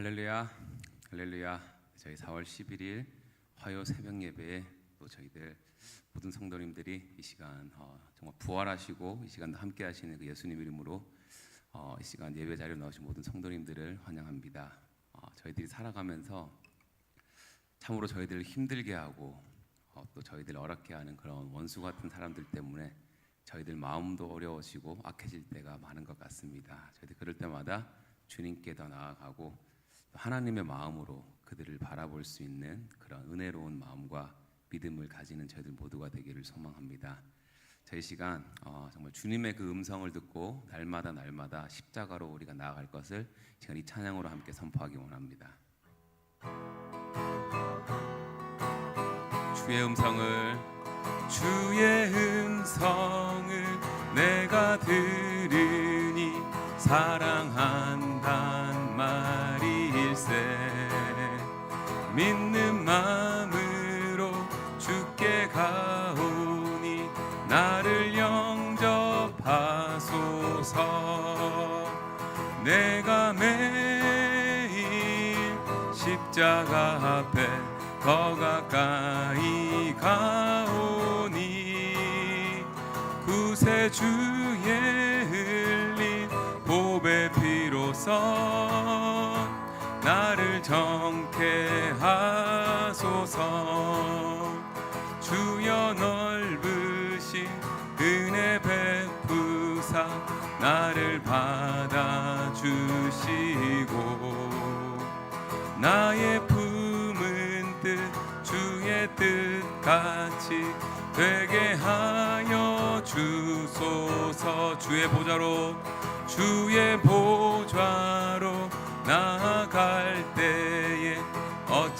할렐루야, 할렐루야. 저희 4월 11일 화요 새벽 예배에 또 저희들 모든 성도님들이 이 시간 어, 정말 부활하시고 이 시간 함께 하시는 그 예수님 이름으로 어, 이 시간 예배 자리에 나오신 모든 성도님들을 환영합니다. 어, 저희들이 살아가면서 참으로 저희들을 힘들게 하고 어, 또 저희들 어렵게 하는 그런 원수 같은 사람들 때문에 저희들 마음도 어려워지고 악해질 때가 많은 것 같습니다. 저희들 그럴 때마다 주님께 더 나아가고 또 하나님의 마음으로 그들을 바라볼 수 있는 그런 은혜로운 마음과 믿음을 가지는 저희들 모두가 되기를 소망합니다. 저희 시간 어, 정말 주님의 그 음성을 듣고 날마다 날마다 십자가로 우리가 나아갈 것을 시간 이 찬양으로 함께 선포하기 원합니다. 주의 음성을 주의 음성을 내가 들으니 사랑한 믿는 마음으로 주께 가오니 나를 영접하소서. 내가 매일 십자가 앞에 더 가까이 가오니 구세주의 흘린 보배 피로써 나를 정 케 하소서. 주여 넓으신 은혜 베푸사 나를 받아주시고 나의 품은 뜻 주의 뜻같이 되게 하여 주소서. 주의 보좌로 주의 보좌로 나아갈 때에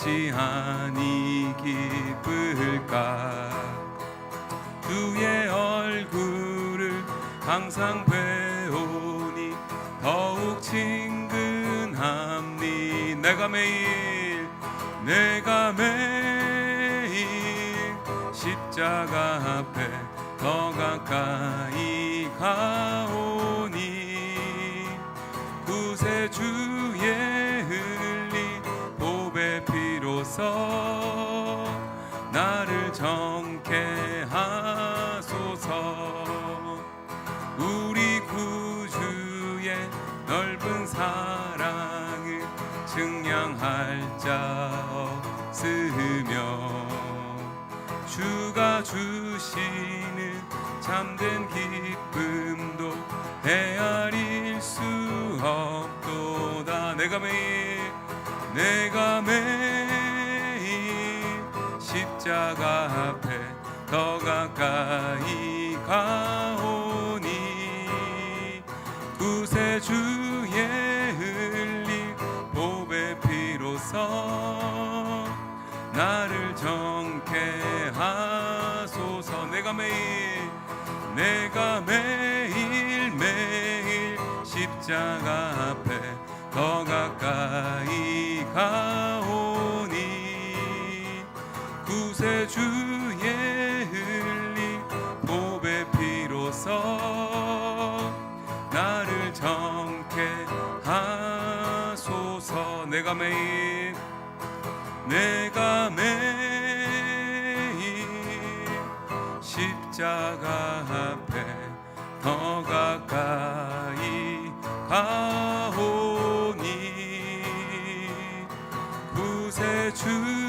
어찌하니 기쁠까? 주의 얼굴을 항상 배우니 더욱 친근함니 내가 매일 내가 매일 십자가 앞에 더 가까이 가오 나를 정케 하소서. 우리 구주의 넓은 사랑을 증량할 자 없으며 주가 주시는 참된 기쁨도 헤아릴 수 없도다. 내가 매일 내가 매일 십자가 앞에 더 가까이 가오니 구세주의 흘린 보배 피로써 나를 정케 하소서. 내가 매일 내가 매일 매일 십자가 앞에 더 가까이 가오니 구세주의 흘린 보배 피로써 나를 정케 하소서. 내가 매일 내가 매일 십자가 앞에 더 가까이 가오니. 구세주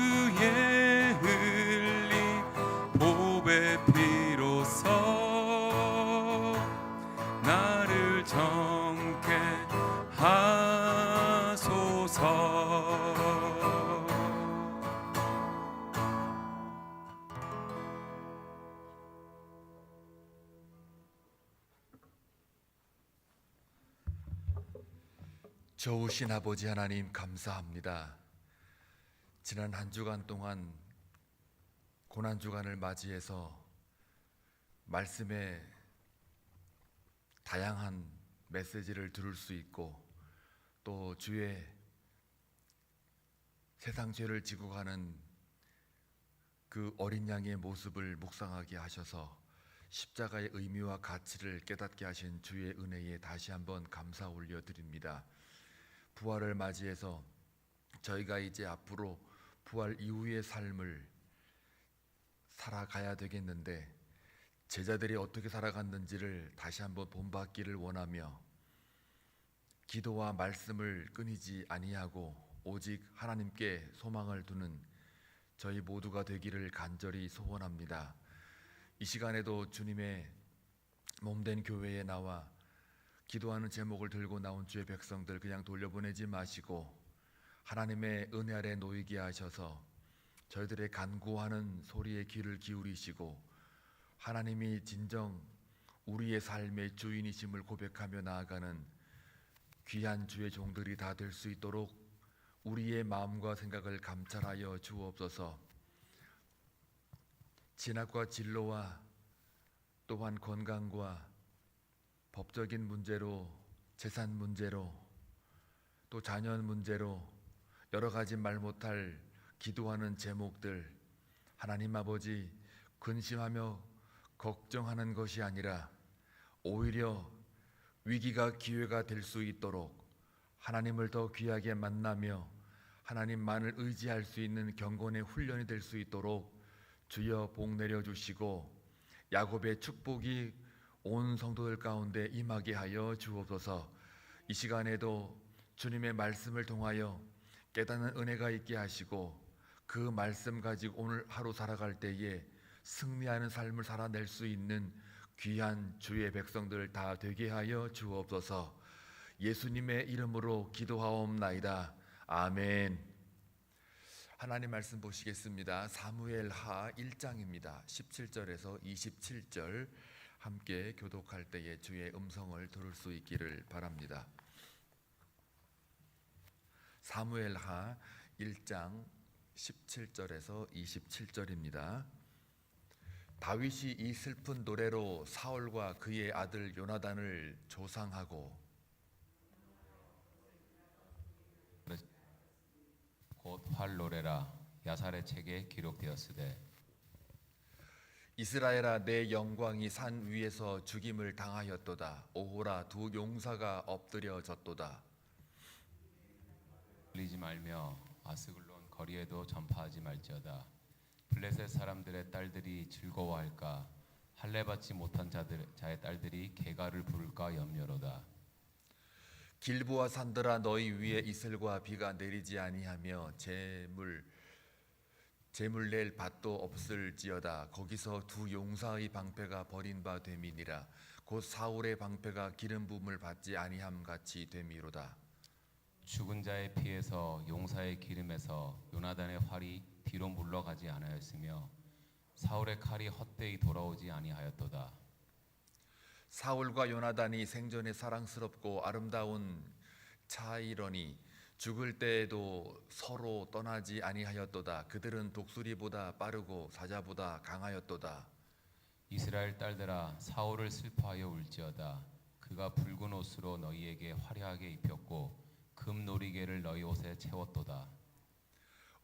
좋으신 아버지 하나님 감사합니다. 지난 한 주간 동안 고난 주간을 맞이해서 말씀의 다양한 메시지를 들을 수 있고 또 주의 세상 죄를 지고 가는 그 어린 양의 모습을 묵상하게 하셔서 십자가의 의미와 가치를 깨닫게 하신 주의 은혜에 다시 한번 감사 올려드립니다. 부활을 맞이해서 저희가 이제 앞으로 부활 이후의 삶을 살아가야 되겠는데 제자들이 어떻게 살아갔는지를 다시 한번 본받기를 원하며 기도와 말씀을 끊이지 아니하고 오직 하나님께 소망을 두는 저희 모두가 되기를 간절히 소원합니다. 이 시간에도 주님의 몸된 교회에 나와 기도하는 제목을 들고 나온 주의 백성들 그냥 돌려보내지 마시고 하나님의 은혜 아래 놓이게 하셔서 저희들의 간구하는 소리에 귀를 기울이시고 하나님이 진정 우리의 삶의 주인이심을 고백하며 나아가는 귀한 주의 종들이 다 될 수 있도록 우리의 마음과 생각을 감찰하여 주옵소서. 진학과 진로와 또한 건강과 법적인 문제로 재산 문제로 또 자녀 문제로 여러 가지 말 못할 기도하는 제목들 하나님 아버지 근심하며 걱정하는 것이 아니라 오히려 위기가 기회가 될 수 있도록 하나님을 더 귀하게 만나며 하나님만을 의지할 수 있는 경건의 훈련이 될 수 있도록 주여 복 내려 주시고 야곱의 축복이 온 성도들 가운데 임하게 하여 주옵소서. 이 시간에도 주님의 말씀을 통하여 깨닫는 은혜가 있게 하시고 그 말씀 가지고 오늘 하루 살아갈 때에 승리하는 삶을 살아낼 수 있는 귀한 주의 백성들 다 되게 하여 주옵소서. 예수님의 이름으로 기도하옵나이다. 아멘. 하나님 말씀 보시겠습니다. 사무엘 하 1장입니다. 17절에서 27절 함께 교독할 때에 주의 음성을 들을 수 있기를 바랍니다. 사무엘 하 1장 17절에서 27절입니다. 다윗이 이 슬픈 노래로 사울과 그의 아들 요나단을 조상하고 곧 활 노래라 야살의 책에 기록되었으되 이스라엘아 내 영광이 산 위에서 죽임을 당하였도다. 오호라 두 용사가 엎드려졌도다. 들리지 말며 아스글론 거리에도 전파하지 말지어다. 블레셋 사람들의 딸들이 즐거워할까? 할례 받지 못한 자들 자의 딸들이 개가를 부를까 염려로다. 길보아 산들아 너희 위에 이슬과 비가 내리지 아니하며 재물 재물 낼 밭도 없을지어다. 거기서 두 용사의 방패가 버린 바 됨이니라. 곧 사울의 방패가 기름 부음을 받지 아니함 같이 됨이로다. 죽은 자의 피에서 용사의 기름에서 요나단의 활이 뒤로 물러가지 아니하였으며 사울의 칼이 헛되이 돌아오지 아니하였도다. 사울과 요나단이 생전에 사랑스럽고 아름다운 차이러니 죽을 때에도 서로 떠나지 아니하였도다. 그들은 독수리보다 빠르고 사자보다 강하였도다. 이스라엘 딸들아 사울을 슬퍼하여 울지어다. 그가 붉은 옷으로 너희에게 화려하게 입혔고 금 놀이개를 너희 옷에 채웠도다.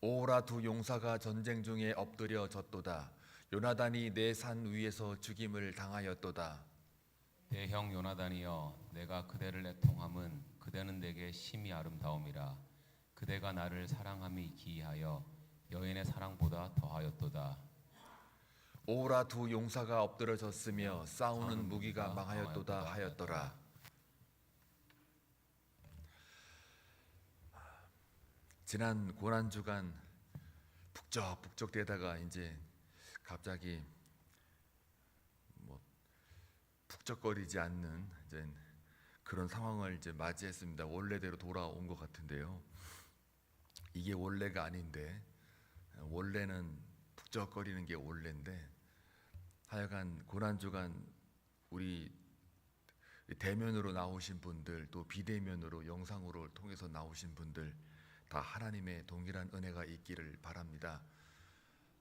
오라 두 용사가 전쟁 중에 엎드려 졌도다. 요나단이 내 산 위에서 죽임을 당하였도다. 대형 요나단이여 내가 그대를 애통함은 그대는 내게 심히 아름다움이라. 그대가 나를 사랑함이 기이하여 여인의 사랑보다 더하였도다. 오라 두 용사가 엎드러졌으며 싸우는 무기가 망하였도다. 하였더라. 지난 고난 주간 북적북적 대다가 이제 갑자기 뭐 북적거리지 않는 이제 그런 상황을 이제 맞이했습니다. 원래대로 돌아온 것 같은데요. 이게 원래가 아닌데 원래는 북적거리는 게 원래인데 하여간 고난 주간 우리 대면으로 나오신 분들 또 비대면으로 영상으로 통해서 나오신 분들 다 하나님의 동일한 은혜가 있기를 바랍니다.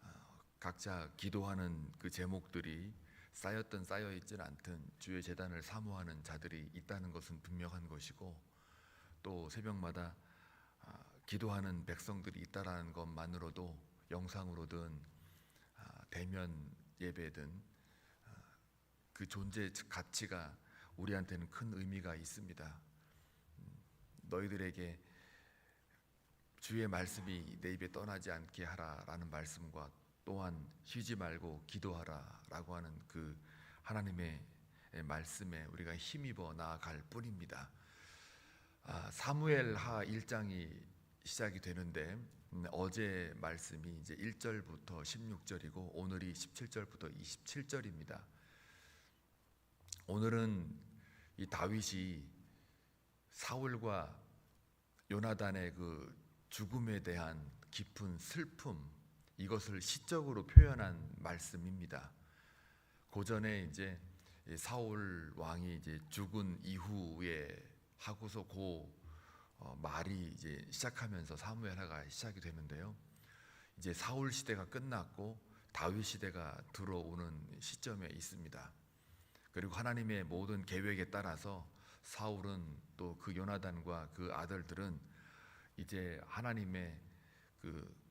아, 각자 기도하는 그 제목들이 쌓였든 쌓여 있진 않든 주의 재단을 사모하는 자들이 있다는 것은 분명한 것이고 또 새벽마다 아, 기도하는 백성들이 있다라는 것만으로도 영상으로든 아, 대면 예배든 아, 그 존재 가치가 우리한테는 큰 의미가 있습니다. 음, 너희들에게 주의 말씀이 내 입에 떠나지 않게 하라라는 말씀과 또한 쉬지 말고 기도하라라고 하는 그 하나님의 말씀에 우리가 힘입어 나아갈 뿐입니다. 아, 사무엘하 1장이 시작이 되는데 음, 어제 말씀이 이제 1절부터 16절이고 오늘이 17절부터 27절입니다. 오늘은 이 다윗이 사울과 요나단의 그 죽음에 대한 깊은 슬픔 이것을 시적으로 표현한 말씀입니다. 고전에 이제 이 사울 왕이 이제 죽은 이후에 하고서 고 어, 말이 이제 시작하면서 사무엘하가 시작이 되는데요. 이제 사울 시대가 끝났고 다윗 시대가 들어오는 시점에 있습니다. 그리고 하나님의 모든 계획에 따라서 사울은 또 그 요나단과 그 아들들은 이제 하나님의 그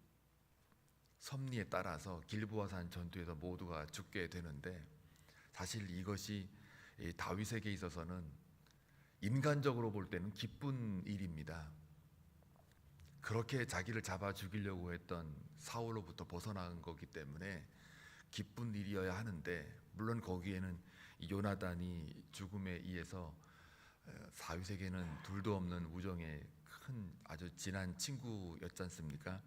섭리에 따라서 길보아산 전투에서 모두가 죽게 되는데 사실 이것이 이 다윗에게 있어서는 인간적으로 볼 때는 기쁜 일입니다. 그렇게 자기를 잡아 죽이려고 했던 사울로부터 벗어난 거기 때문에 기쁜 일이어야 하는데 물론 거기에는 이 요나단이 죽음에 의해서 어, 다윗에게는 둘도 없는 우정의 큰 아주 진한 친구였지 않습니까?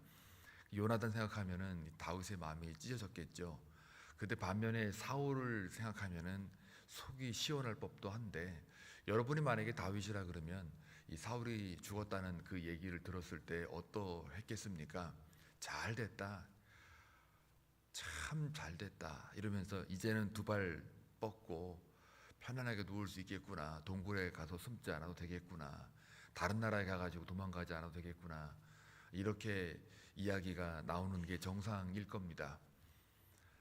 요나단 생각하면은 이 다윗의 마음이 찢어졌겠죠. 근데 반면에 사울을 생각하면은 속이 시원할 법도 한데 여러분이 만약에 다윗이라 그러면 이 사울이 죽었다는 그 얘기를 들었을 때 어떠했겠습니까? 잘 됐다. 참 잘 됐다. 이러면서 이제는 두 발 뻗고 편안하게 누울 수 있겠구나. 동굴에 가서 숨지 않아도 되겠구나. 다른 나라에 가가지고 도망가지 않아도 되겠구나. 이렇게 이야기가 나오는 게 정상일 겁니다.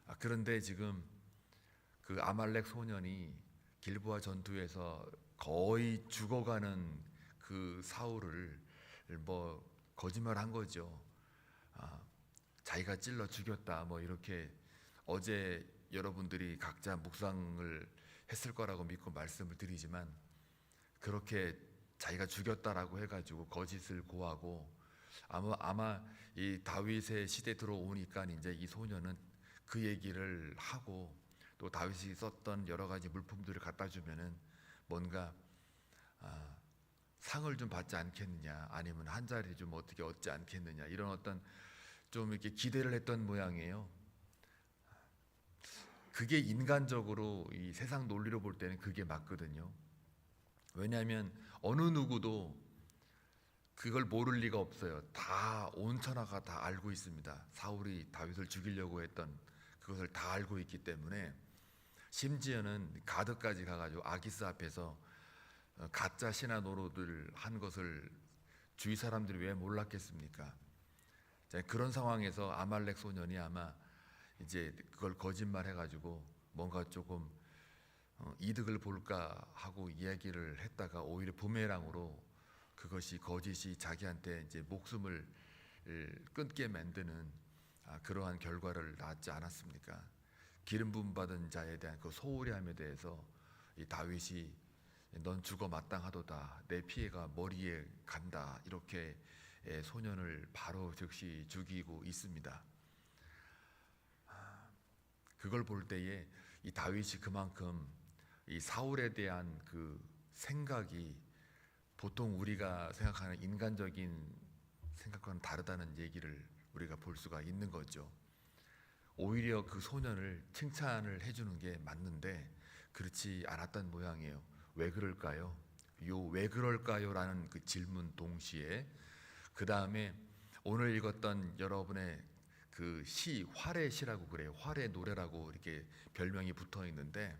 아, 그런데 지금 그 아말렉 소년이 길보아 전투에서 거의 죽어가는 그 사울을 뭐 거짓말한 거죠. 아, 자기가 찔러 죽였다 뭐 이렇게 어제 여러분들이 각자 묵상을 했을 거라고 믿고 말씀을 드리지만 그렇게 자기가 죽였다라고 해가지고 거짓을 고하고 아마 아마 이 다윗의 시대 들어오니까 이제 이 소년은 그 얘기를 하고 또 다윗이 썼던 여러 가지 물품들을 갖다 주면은 뭔가 아, 상을 좀 받지 않겠느냐 아니면 한 자리 좀 어떻게 얻지 않겠느냐 이런 어떤 좀 이렇게 기대를 했던 모양이에요. 그게 인간적으로 이 세상 논리로 볼 때는 그게 맞거든요. 왜냐하면 어느 누구도 그걸 모를 리가 없어요. 다 온 천하가 다 알고 있습니다. 사울이 다윗을 죽이려고 했던 그것을 다 알고 있기 때문에 심지어는 가드까지 가가지고 아기스 앞에서 어, 가짜 신화 노릇을 한 것을 주위 사람들이 왜 몰랐겠습니까? 자, 그런 상황에서 아말렉 소년이 아마 이제 그걸 거짓말해가지고 뭔가 조금 어, 이득을 볼까 하고 이야기를 했다가 오히려 부메랑으로 그것이 거짓이 자기한테 이제 목숨을 을, 끊게 만드는 아, 그러한 결과를 낳지 않았습니까? 기름 부음 받은 자에 대한 그 소홀함에 대해서 이 다윗이 넌 죽어 마땅하도다 내 피해가 머리에 간다 이렇게 예, 소년을 바로 즉시 죽이고 있습니다. 아, 그걸 볼 때에 이 다윗이 그만큼 이 사울에 대한 그 생각이 보통 우리가 생각하는 인간적인 생각과는 다르다는 얘기를 우리가 볼 수가 있는 거죠. 오히려 그 소년을 칭찬을 해주는 게 맞는데 그렇지 않았던 모양이에요. 왜 그럴까요? 요 왜 그럴까요?라는 그 질문 동시에 그 다음에 오늘 읽었던 여러분의 그 시 활의 시라고 그래요. 활의 노래라고 이렇게 별명이 붙어 있는데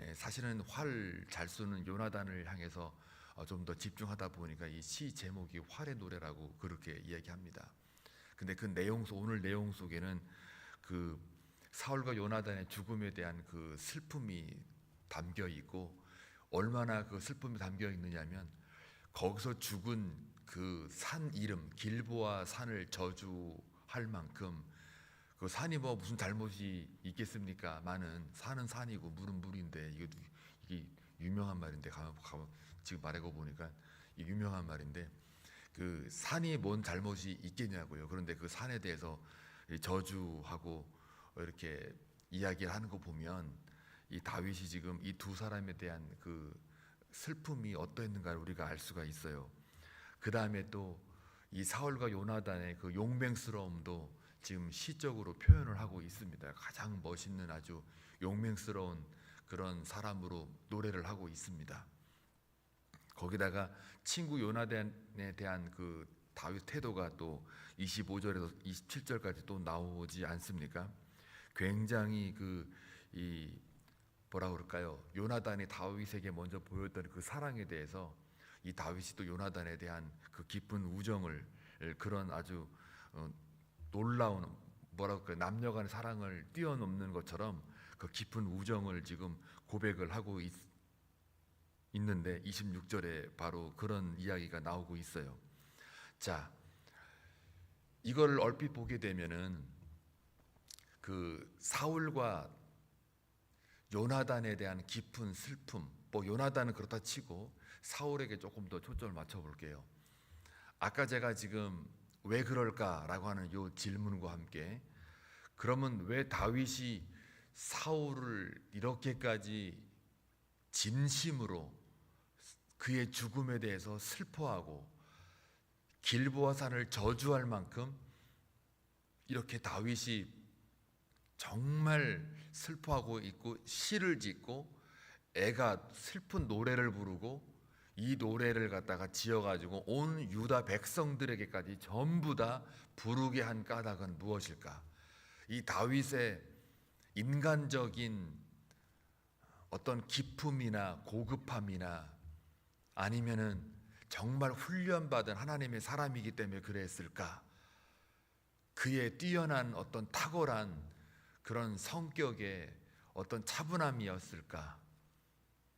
에, 사실은 활 잘 쏘는 요나단을 향해서 어, 좀 더 집중하다 보니까 이 시 제목이 활의 노래라고 그렇게 이야기합니다. 근데 그 내용 속 오늘 내용 속에는 그 사울과 요나단의 죽음에 대한 그 슬픔이 담겨 있고 얼마나 그 슬픔이 담겨 있느냐면 거기서 죽은 그 산 이름 길보아 산을 저주할 만큼 그 산이 뭐 무슨 잘못이 있겠습니까? 많은 산은 산이고 물은 물인데 이게 유명한 말인데 가만 가만 지금 말하고 보니까 이 유명한 말인데 그그 산이 뭔 잘못이 있겠냐고요. 그런데 그 산에 대해서 이 저주하고 이렇게 이야기를 하는 거 보면 이 다윗이 지금 이 두 사람에 대한 그 슬픔이 어떠했는가를 우리가 알 수가 있어요. 그 다음에 또 이 사울과 요나단의 그 용맹스러움도 지금 시적으로 표현을 하고 있습니다. 가장 멋있는 아주 용맹스러운 그런 사람으로 노래를 하고 있습니다. 거기다가 친구 요나단에 대한 그 다윗 태도가 또 25절에서 27절까지 또 나오지 않습니까? 굉장히 그 이 뭐라 그럴까요? 요나단이 다윗에게 먼저 보였던 그 사랑에 대해서 이 다윗이 또 요나단에 대한 그 깊은 우정을 그런 아주 어, 놀라운 뭐라 그럴까요? 남녀간의 사랑을 뛰어넘는 것처럼 그 깊은 우정을 지금 고백을 하고 있, 있는데 26절에 바로 그런 이야기가 나오고 있어요. 자, 이걸 얼핏 보게 되면은 그 사울과 요나단에 대한 깊은 슬픔, 뭐 요나단은 그렇다 치고 사울에게 조금 더 초점을 맞춰 볼게요. 아까 제가 지금 왜 그럴까라고 하는 요 질문과 함께 그러면 왜 다윗이 사울을 이렇게까지 진심으로 그의 죽음에 대해서 슬퍼하고 길보아 산을 저주할 만큼 이렇게 다윗이 정말 슬퍼하고 있고 시를 짓고 애가 슬픈 노래를 부르고 이 노래를 갖다가 지어가지고 온 유다 백성들에게까지 전부 다 부르게 한 까닭은 무엇일까? 이 다윗의 인간적인 어떤 기품이나 고급함이나 아니면은 정말 훈련받은 하나님의 사람이기 때문에 그랬을까? 그의 뛰어난 어떤 탁월한 그런 성격의 어떤 차분함이었을까?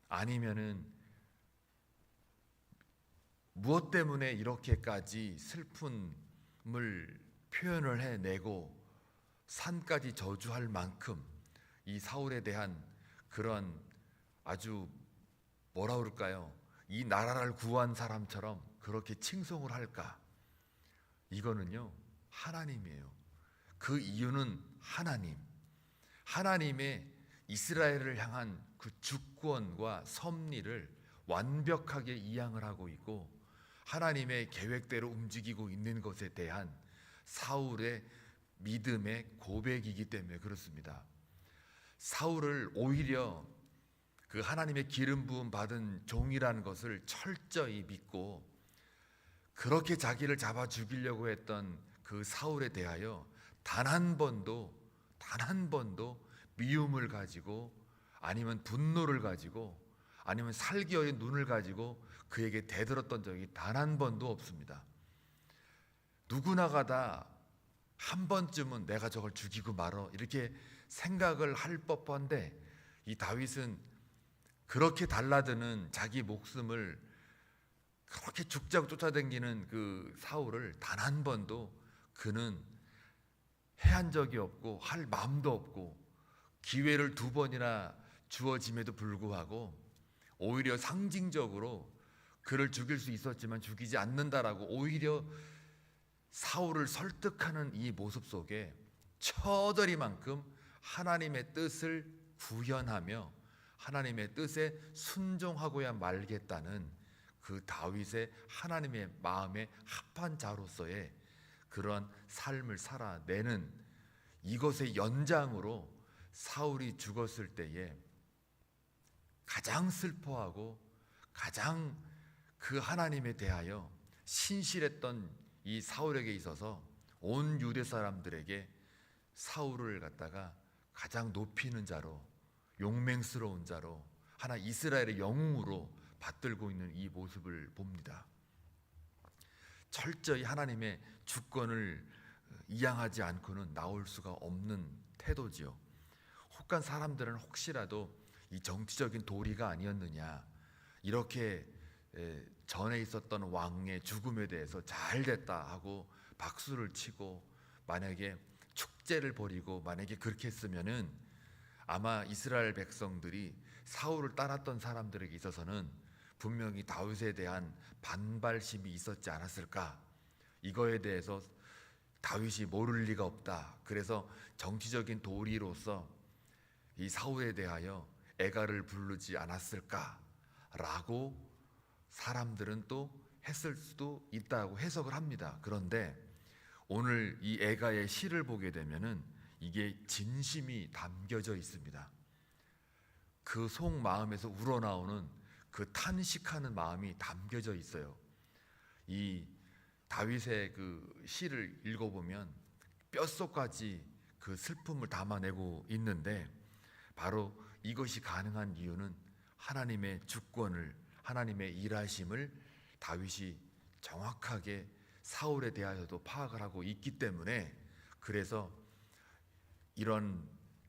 아니면은 무엇 때문에 이렇게까지 슬픔을 표현을 해내고 산까지 저주할 만큼 이 사울에 대한 그런 아주 뭐라 그럴까요? 이 나라를 구한 사람처럼 그렇게 칭송을 할까? 이거는요, 하나님이에요. 그 이유는 하나님. 하나님의 이스라엘을 향한 그 주권과 섭리를 완벽하게 이양을 하고 있고 하나님의 계획대로 움직이고 있는 것에 대한 사울의 믿음의 고백이기 때문에 그렇습니다. 사울을 오히려 그 하나님의 기름 부음 받은 종이라는 것을 철저히 믿고 그렇게 자기를 잡아 죽이려고 했던 그 사울에 대하여 단 한 번도 단 한 번도 미움을 가지고 아니면 분노를 가지고 아니면 살기 어린 눈을 가지고 그에게 대들었던 적이 단 한 번도 없습니다. 누구나가 다 한 번쯤은 내가 저걸 죽이고 말어. 이렇게 생각을 할 법한데 이 다윗은 그렇게 달라드는 자기 목숨을 그렇게 죽자고 쫓아다니는 그 사울을 단 한 번도 그는 해한 적이 없고 할 마음도 없고 기회를 두 번이나 주어짐에도 불구하고 오히려 상징적으로 그를 죽일 수 있었지만 죽이지 않는다라고 오히려 사울을 설득하는 이 모습 속에 처절이만큼 하나님의 뜻을 구현하며 하나님의 뜻에 순종하고야 말겠다는 그 다윗의 하나님의 마음에 합한 자로서의 그러한 삶을 살아내는 이것의 연장으로 사울이 죽었을 때에 가장 슬퍼하고 가장 그 하나님에 대하여 신실했던 이 사울에게 있어서 온 유대 사람들에게 사울을 갖다가 가장 높이는 자로 용맹스러운 자로 하나 이스라엘의 영웅으로 받들고 있는 이 모습을 봅니다. 철저히 하나님의 주권을 이양하지 않고는 나올 수가 없는 태도지요. 혹한 사람들은 혹시라도 이 정치적인 도리가 아니었느냐 이렇게 에, 전에 있었던 왕의 죽음에 대해서 잘 됐다 하고 박수를 치고 만약에 축제를 벌이고 만약에 그렇게 했으면은 아마 이스라엘 백성들이 사울을 따랐던 사람들에게 있어서는 분명히 다윗에 대한 반발심이 있었지 않았을까? 이거에 대해서 다윗이 모를 리가 없다. 그래서 정치적인 도리로서 이 사울에 대하여 애가를 부르지 않았을까라고 사람들은 또 했을 수도 있다고 해석을 합니다. 그런데 오늘 이 애가의 시를 보게 되면은 이게 진심이 담겨져 있습니다. 그 속 마음에서 우러나오는 그 탄식하는 마음이 담겨져 있어요. 이 다윗의 그 시를 읽어보면 뼛속까지 그 슬픔을 담아내고 있는데 바로 이것이 가능한 이유는 하나님의 주권을 하나님의 일하심을 다윗이 정확하게 사울에 대하여도 파악을 하고 있기 때문에 그래서 이런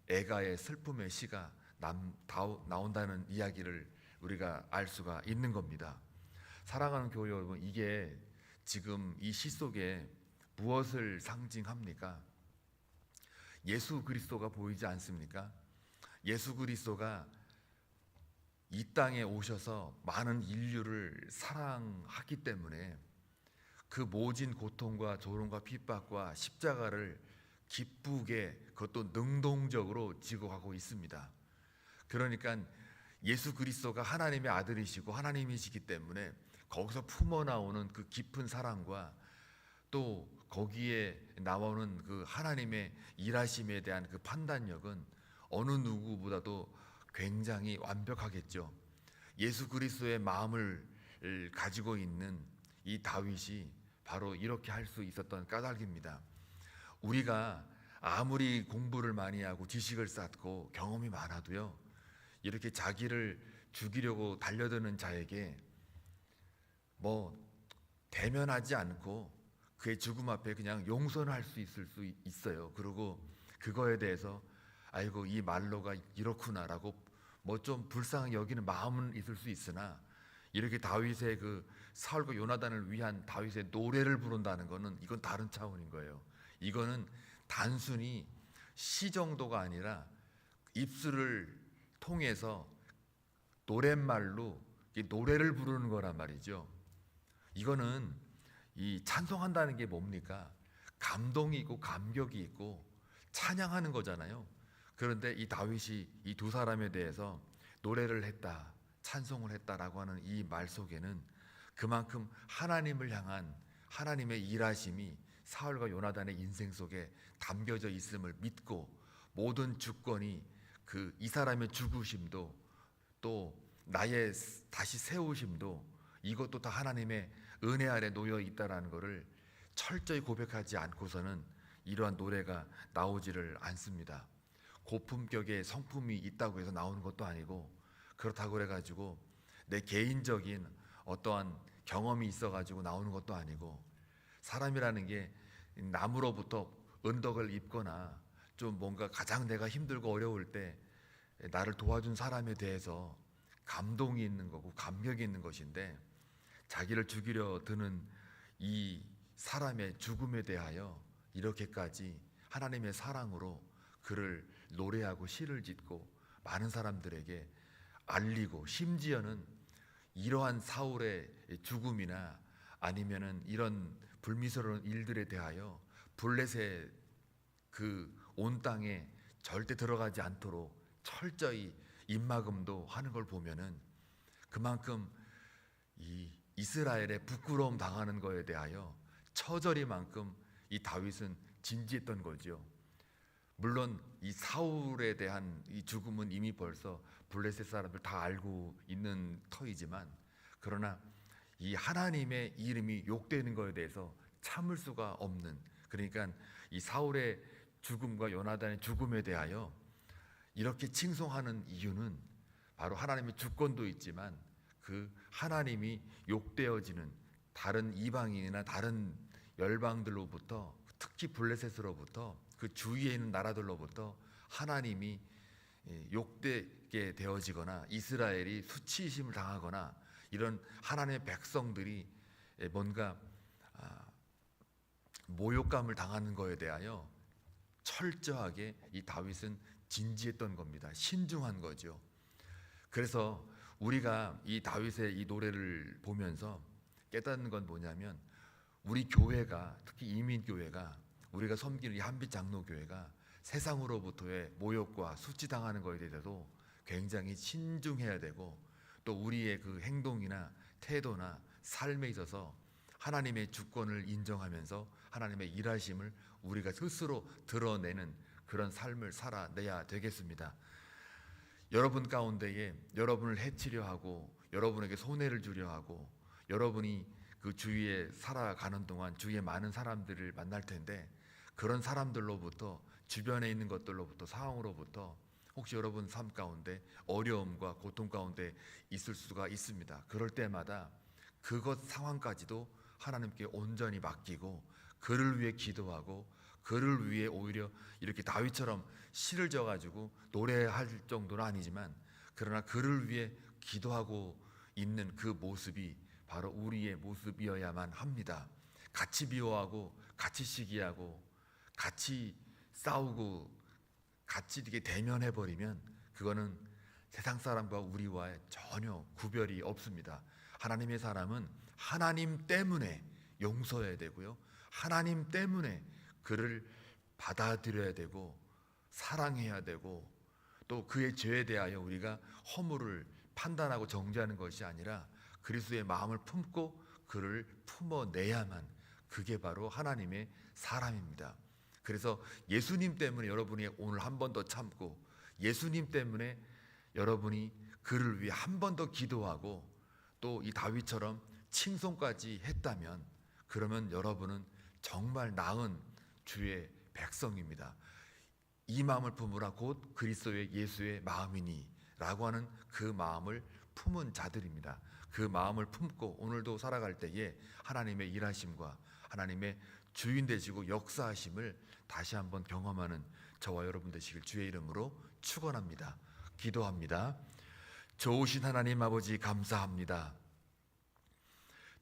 애가의 슬픔의 시가 남, 다- 나온다는 이야기를 우리가 알 수가 있는 겁니다. 사랑하는 교회 여러분, 이게 지금 이 시 속에 무엇을 상징합니까? 예수 그리스도가 보이지 않습니까? 예수 그리스도가 이 땅에 오셔서 많은 인류를 사랑하기 때문에 그 모진 고통과 조롱과 핍박과 십자가를 기쁘게 그것도 능동적으로 지고 가고 있습니다. 그러니까 예수 그리스도가 하나님의 아들이시고 하나님이시기 때문에 거기서 품어 나오는 그 깊은 사랑과 또 거기에 나오는 그 하나님의 일하심에 대한 그 판단력은 어느 누구보다도 굉장히 완벽하겠죠. 예수 그리스도의 마음을 가지고 있는 이 다윗이 바로 이렇게 할 수 있었던 까닭입니다. 우리가 아무리 공부를 많이 하고 지식을 쌓고 경험이 많아도요. 이렇게 자기를 죽이려고 달려드는 자에게 뭐 대면하지 않고 그의 죽음 앞에 그냥 용서할 수 있을 수 있어요. 그리고 그거에 대해서 아이고 이 말로가 이렇구나라고 뭐 좀 불쌍히 여기는 마음은 있을 수 있으나 이렇게 다윗의 그 사울과 요나단을 위한 다윗의 노래를 부른다는 것은 이건 다른 차원인 거예요. 이거는 단순히 시 정도가 아니라 입술을 통해서 노랫말로 이 노래를 부르는 거란 말이죠. 이거는 이 찬송한다는 게 뭡니까? 감동이 있고 감격이 있고 찬양하는 거잖아요. 그런데 이 다윗이 이 두 사람에 대해서 노래를 했다, 찬송을 했다라고 하는 이 말 속에는 그만큼 하나님을 향한 하나님의 일하심이 사울과 요나단의 인생 속에 담겨져 있음을 믿고 모든 주권이 그 이 사람의 죽으심도 또 나의 다시 세우심도 이것도 다 하나님의 은혜 아래 놓여 있다라는 것을 철저히 고백하지 않고서는 이러한 노래가 나오지를 않습니다. 고품격의 성품이 있다고 해서 나오는 것도 아니고 그렇다고 그래 가지고 내 개인적인 어떠한 경험이 있어 가지고 나오는 것도 아니고 사람이라는 게 나무로부터 은덕을 입거나 좀 뭔가 가장 내가 힘들고 어려울 때 나를 도와준 사람에 대해서 감동이 있는 거고 감격이 있는 것인데 자기를 죽이려 드는 이 사람의 죽음에 대하여 이렇게까지 하나님의 사랑으로 그를 노래하고 시를 짓고 많은 사람들에게 알리고 심지어는 이러한 사울의 죽음이나 아니면은 이런 불미스러운 일들에 대하여 블레셋 그온 땅에 절대 들어가지 않도록 철저히 입막음도 하는 걸 보면은 그만큼 이 이스라엘의 부끄러움 당하는 거에 대하여 처절히만큼 이 다윗은 진지했던 거죠. 물론 이 사울에 대한 이 죽음은 이미 벌써 블레셋 사람들 다 알고 있는 터이지만 그러나 이 하나님의 이름이 욕되는 것에 대해서 참을 수가 없는 그러니까 이 사울의 죽음과 요나단의 죽음에 대하여 이렇게 칭송하는 이유는 바로 하나님의 주권도 있지만 그 하나님이 욕되어지는 다른 이방인이나 다른 열방들로부터 특히 블레셋으로부터 그 주위에 있는 나라들로부터 하나님이 예, 욕되게 되어지거나 이스라엘이 수치심을 당하거나 이런 하나님의 백성들이 예, 뭔가 아, 모욕감을 당하는 것에 대하여 철저하게 이 다윗은 진지했던 겁니다. 신중한 거죠. 그래서 우리가 이 다윗의 이 노래를 보면서 깨닫는 건 뭐냐면 우리 교회가 특히 이민 교회가 우리가 섬기는 이 한빛 장로 교회가 세상으로부터의 모욕과 수치당하는 것에 대해서도 굉장히 신중해야 되고 또 우리의 그 행동이나 태도나 삶에 있어서 하나님의 주권을 인정하면서 하나님의 일하심을 우리가 스스로 드러내는 그런 삶을 살아내야 되겠습니다. 여러분 가운데에 여러분을 해치려 하고 여러분에게 손해를 주려 하고 여러분이 그 주위에 살아가는 동안 주위에 많은 사람들을 만날 텐데 그런 사람들로부터 주변에 있는 것들로부터 상황으로부터 혹시 여러분 삶 가운데 어려움과 고통 가운데 있을 수가 있습니다. 그럴 때마다 그것 상황까지도 하나님께 온전히 맡기고 그를 위해 기도하고 그를 위해 오히려 이렇게 다윗처럼 시를 져 가지고 노래할 정도는 아니지만 그러나 그를 위해 기도하고 있는 그 모습이 바로 우리의 모습이어야만 합니다. 같이 비호하고 같이 시기하고 같이 싸우고 같이 이렇게 대면해 버리면 그거는 세상 사람과 우리와의 전혀 구별이 없습니다. 하나님의 사람은 하나님 때문에 용서해야 되고요. 하나님 때문에 그를 받아들여야 되고 사랑해야 되고 또 그의 죄에 대하여 우리가 허물을 판단하고 정죄하는 것이 아니라 그리스도의 마음을 품고 그를 품어내야만 그게 바로 하나님의 사람입니다. 그래서 예수님 때문에 여러분이 오늘 한 번 더 참고 예수님 때문에 여러분이 그를 위해 한 번 더 기도하고 또 이 다윗처럼 칭송까지 했다면 그러면 여러분은 정말 나은 주의 백성입니다. 이 마음을 품으라 곧 그리스도의 예수의 마음이니라고 하는 그 마음을 품은 자들입니다. 그 마음을 품고 오늘도 살아갈 때에 하나님의 일하심과 하나님의 주인 되시고 역사하심을 다시 한번 경험하는 저와 여러분 되시길 주의 이름으로 축원합니다. 기도합니다. 좋으신 하나님 아버지 감사합니다.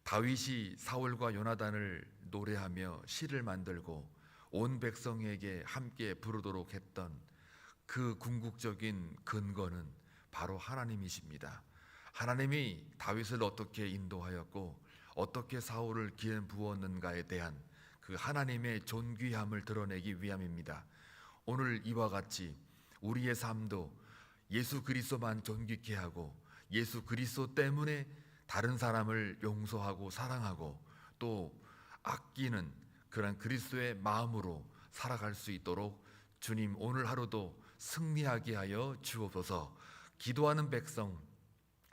다윗이 사울과 요나단을 노래하며 시를 만들고 온 백성에게 함께 부르도록 했던 그 궁극적인 근거는 바로 하나님이십니다. 하나님이 다윗을 어떻게 인도하였고 어떻게 사울을 기름 부었는가에 대한 그 하나님의 존귀함을 드러내기 위함입니다. 오늘 이와 같이 우리의 삶도 예수 그리스도만 존귀케 하고 예수 그리스도 때문에 다른 사람을 용서하고 사랑하고 또 아끼는 그런 그리스도의 마음으로 살아갈 수 있도록 주님 오늘 하루도 승리하게 하여 주옵소서. 기도하는 백성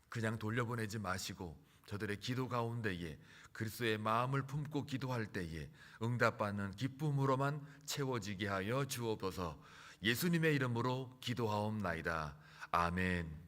그냥 돌려보내지 마시고 저들의 기도 가운데에 그리스도의 마음을 품고 기도할 때에 응답받는 기쁨으로만 채워지게 하여 주옵소서. 예수님의 이름으로 기도하옵나이다. 아멘.